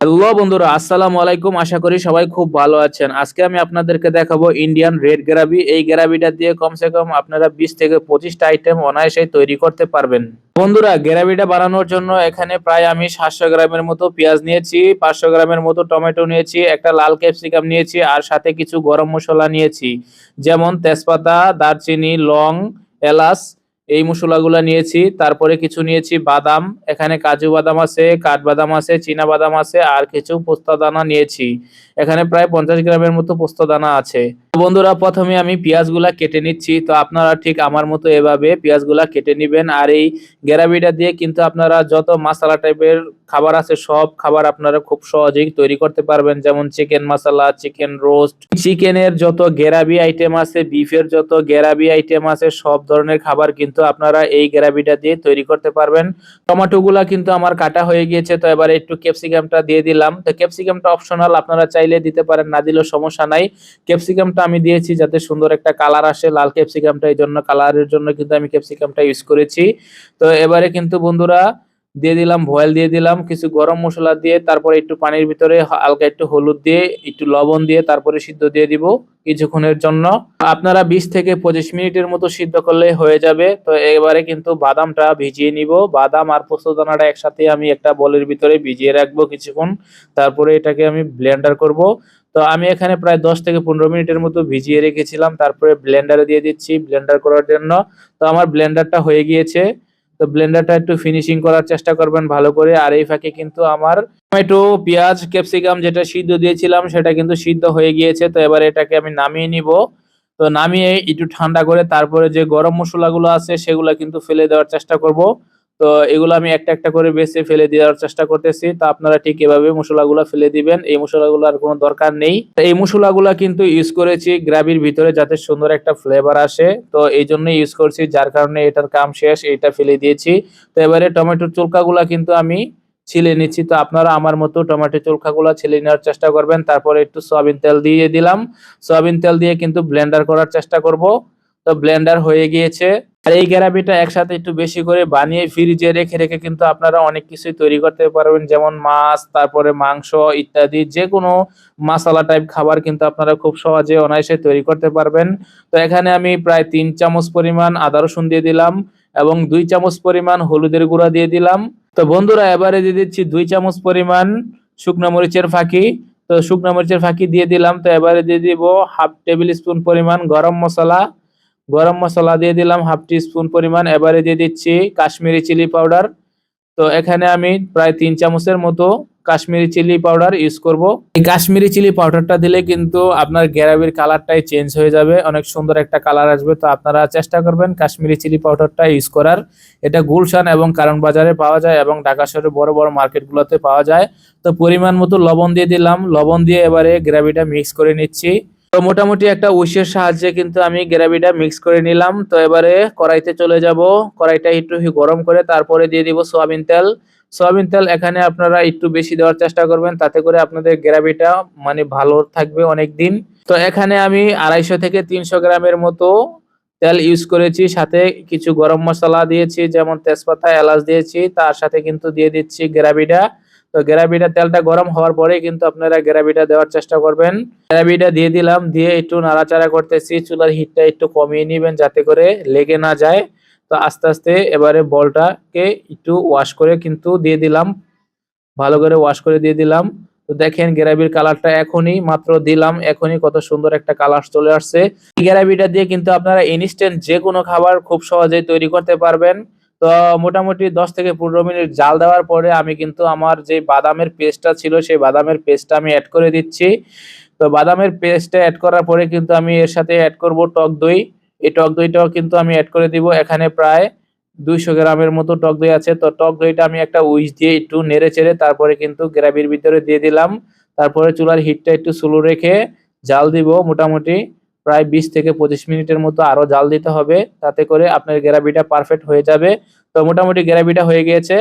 Hello বন্ধুরা, আসসালামু আলাইকুম। আশা করি সবাই খুব ভালো আছেন। আজকে আমি আপনাদেরকে দেখাবো ইন্ডিয়ান রেড গ্রাবি এই গ্রাবিটা দিয়ে কমসে কম আপনারা বিশ থেকে পঁচিশটা আইটেম অনায়াসে তৈরি করতে পারবেন। বন্ধুরা গ্রাবিটা বানানোর জন্য এখানে প্রায় আমি সাতশো গ্রামের মতো পেঁয়াজ নিয়েছি, পাঁচশো গ্রামের মতো টমেটো নিয়েছি, একটা লাল ক্যাপসিকাম নিয়েছি, আর সাথে কিছু গরম মশলা নিয়েছি। যেমন তেজপাতা, দারচিনি, লং, এলাচ এই মশলাগুলো নিয়েছি। তারপরে কিছু নিয়েছি, বাদাম। এখানে কাজু বাদাম আছে কাঠবাদাম আছে, চীনা বাদাম আছে, আর কিছু পোস্তা দানা নিয়েছি। এখানে প্রায় পঞ্চাশ গ্রামের মতো পোস্ত দানা আছে। বন্ধুরা, প্রথমে আমি পেঁয়াজগুলা কেটে নিচ্ছি। তো আপনারা ঠিক আমার মতো এভাবে পেঁয়াজগুলা কেটে নেবেন। আর এই গ্যারাবিটা দিয়ে কিন্তু আপনারা যত মশলা টাইপের খাবার আছে, সব খাবার আপনারা খুব সহজেই তৈরি করতে পারবেন। যেমন চিকেন মশলা, চিকেন রোস্ট। চিকেনের যত গ্যারাবি আইটেম আছে, বিফের যত গ্যারাবি আইটেম আছে, সব ধরনের খাবার কিন্তু আপনারা এই গ্রাভিটা দিয়ে তৈরি করতে পারবেন। টমেটোগুলা কিন্তু আমার কাটা হয়ে গিয়েছে, তো এবারে একটু ক্যাপসিকামটা দিয়ে দিলাম। তো ক্যাপসিকামটা অপশনাল আপনারা চাইলে দিতে পারেন, না দিলেও সমস্যা নাই। ক্যাপসিকামটা আমি দিয়েছি যাতে সুন্দর একটা কালার আসে, লাল ক্যাপসিকামটা এই জন্য কালারের জন্য কিন্তু আমি ক্যাপসিকামটা ইউজ করেছি। তো এবারে কিন্তু বন্ধুরা দিয়ে দিলাম ভয়েল দিয়ে দিলাম, কিছু গরম মশলা দিয়ে, তারপরে একটু পানির ভিতরে হালকা একটু হলুদ দিয়ে, একটু লবণ দিয়ে, তারপরে সিদ্ধ দিয়ে দিব কিছুক্ষণের জন্য। আপনারা বিশ থেকে পঁচিশ মিনিটের মতো সিদ্ধ করলে হয়ে যাবে। তো এবারে কিন্তু বাদামটা ভিজিয়ে নিব। বাদাম আর পোস্ত দানাটা একসাথে আমি একটা বলের ভিতরে ভিজিয়ে রাখব কিছুক্ষণ। তারপরে এটাকে আমি ব্লেন্ডার করব। তো আমি এখানে প্রায় দশ থেকে পনেরো মিনিটের মতো ভিজিয়ে রেখেছিলাম। তারপরে ব্লেন্ডারে দিয়ে দিচ্ছি ব্লেন্ডার করার জন্য। তো আমার ব্লেন্ডারটা হয়ে গিয়েছে। তো ব্লেন্ডারটা একটু ফিনিশিং করার চেষ্টা করবেন ভালো করে। আর এই ফাঁকে কিন্তু আমার টমেটো, পেঁয়াজ, ক্যাপসিকাম যেটা সিদ্ধ দিয়েছিলাম সেটা কিন্তু সিদ্ধ হয়ে গিয়েছে। তো এবার এটাকে আমি নামিয়ে নিব। তো নামিয়ে একটু ঠান্ডা করে তারপরে যে গরম মশলাগুলো আছে সেগুলো কিন্তু ফেলে দেওয়ার চেষ্টা করব। তো এগুলো আমি একটা একটা করে বেছে ফেলে দেওয়ার চেষ্টা করতেছি। তো আপনারা ঠিক এভাবে মশলাগুলো ফেলে দিবেন। এই মশলাগুলো আর কোনো দরকার নেই। তো এই মশলাগুলো কিন্তু ইউজ করেছি গ্রাভির ভিতরে যাতে সুন্দর একটা ফ্লেভার আসে। তো এই জন্যই ইউজ করছি। যার কারণে এটার কাম শেষ এটা ফেলে দিয়েছি। তো এবারে টমেটোর চুলকাগুলা কিন্তু আমি ছিলে নিচ্ছি। তো আপনারা আমার মতো টমেটো চুলকাগুলা ছিলে নেওয়ার চেষ্টা করবেন। তারপরে একটু সয়াবিন তেল দিয়ে দিলাম। সয়াবিন তেল দিয়ে কিন্তু ব্লেন্ডার করার চেষ্টা করব। তো ব্লেন্ডার হয়ে গিয়েছে। আর এই গ্যারাবিটা একসাথে একটু বেশি করে বানিয়ে ফ্রিজে রেখে রেখে কিন্তু আপনারা অনেক কিছুই তৈরি করতে পারবেন, যেমন মাছ, তারপরে মাংস ইত্যাদি যে কোনো মশলা টাইপ খাবার কিন্তু আপনারা খুব সহজে অনায়াসে তৈরি করতে পারবেন। তো এখানে আমি প্রায় তিন চামচ পরিমাণ আদা রসুন দিয়ে দিলাম এবং দুই চামচ পরিমাণ হলুদের গুঁড়া দিয়ে দিলাম। তো বন্ধুরা, এবারে দিয়ে দিচ্ছি দুই চামচ পরিমাণ শুকনো মরিচের ফাঁকি। তো শুকনো মরিচের ফাঁকি দিয়ে দিলাম। তো এবারে দিয়ে দিব হাফ টেবিল স্পুন পরিমাণ গরম মশলা। গরম মশলা দিয়ে দিলাম হাফ টি স্পুন পরিমাণ। এবারে দিয়ে দিচ্ছি কাশ্মীরি চিলি পাউডার। তো এখানে আমি প্রায় তিন চামচের মতো কাশ্মীরি চিলি পাউডার ইউজ করব। এই কাশ্মীরি চিলি পাউডারটা দিলে কিন্তু আপনার গ্যারাবির কালারটাই চেঞ্জ হয়ে যাবে। অনেক সুন্দর একটা কালার আসবে। তো আপনারা চেষ্টা করবেন কাশ্মীরি চিলি পাউডারটা ইউজ করার। এটা গুলশান এবং কারণ বাজারে পাওয়া যায় এবং ঢাকা শহরের বড় বড় মার্কেটগুলোতে পাওয়া যায়। তো পরিমাণ মতো লবণ দিয়ে দিলাম। লবণ দিয়ে এবারে গ্রেভিটা মিক্স করে নিচ্ছি। তো মোটামুটি একটা উইশের সাহায্যে কিন্তু আমি গ্রেভিটা মিক্স করে নিলাম। তো এবারে কড়াইতে চলে যাব। কড়াইটা একটু গরম করে তারপরে দিয়ে দিব সোয়াবিন তেল। সোয়াবিন তেল এখানে আপনারা একটু বেশি দেওয়ার চেষ্টা করবেন, তাতে করে আপনাদের গ্রেভিটা মানে ভালো থাকবে অনেক দিন তো এখানে আমি আড়াইশো থেকে তিনশো গ্রামের মতো তেল ইউজ করেছি। সাথে কিছু গরম মশলা দিয়েছি, যেমন তেজপাতা, এলাচ দিয়েছি। তার সাথে কিন্তু দিয়ে দিচ্ছি গ্রেভিটা। তো গ্রেভিটা তেলটা গরম হওয়ার পরে কিন্তু আপনারা গ্রেভিটা দেওয়ার চেষ্টা করবেন। গ্রেভিটা দিয়ে দিলাম, দিয়ে একটু নাড়াচাড়া করতেছি, চুলার হিটটা একটু কমিয়ে নেবেন যাতে করে লেগে না যায়। তো আস্তে আস্তে এবারে বলটাকে একটু ওয়াশ করে কিন্তু দিয়ে দিলাম, ভালো করে ওয়াশ করে দিয়ে দিলাম। তো দেখেন গ্রেভির কালারটা এখনই, মাত্র দিলাম, এখনই কত সুন্দর একটা কালার চলে আসছে। গ্রেভিটা দিয়ে কিন্তু আপনারা ইনস্ট্যান্ট যে কোনো খাবার খুব সহজেই তৈরি করতে পারবেন। তো মোটামুটি দশ থেকে পনেরো মিনিট জাল দেওয়ার পরে আমি কিন্তু আমার যে বাদামের পেস্টটা ছিল, সেই বাদামের পেস্টটা আমি অ্যাড করে দিচ্ছি। তো বাদামের পেস্টটা অ্যাড করার পরে কিন্তু আমি এর সাথে অ্যাড করব টক দই। এই টক দইটাও কিন্তু আমি অ্যাড করে দিব। এখানে প্রায় দুইশো গ্রামের মতো টক দই আছে। তো টক দইটা আমি একটা উইচ দিয়ে একটু নেড়ে চেড়ে তারপরে কিন্তু গ্রেভির ভিতরে দিয়ে দিলাম। তারপরে চুলার হিটটা একটু স্লো রেখে জাল দিব মোটামুটি। প্রায় বিশ থেকে পঁচিশ মিনিটের মতো আরও জাল দিতে হবে। তাতে করে আপনার গ্রেভিটা পারফেক্ট হয়ে যাবে। তো মোটামুটি গ্রেভিটা হয়ে গিয়েছে।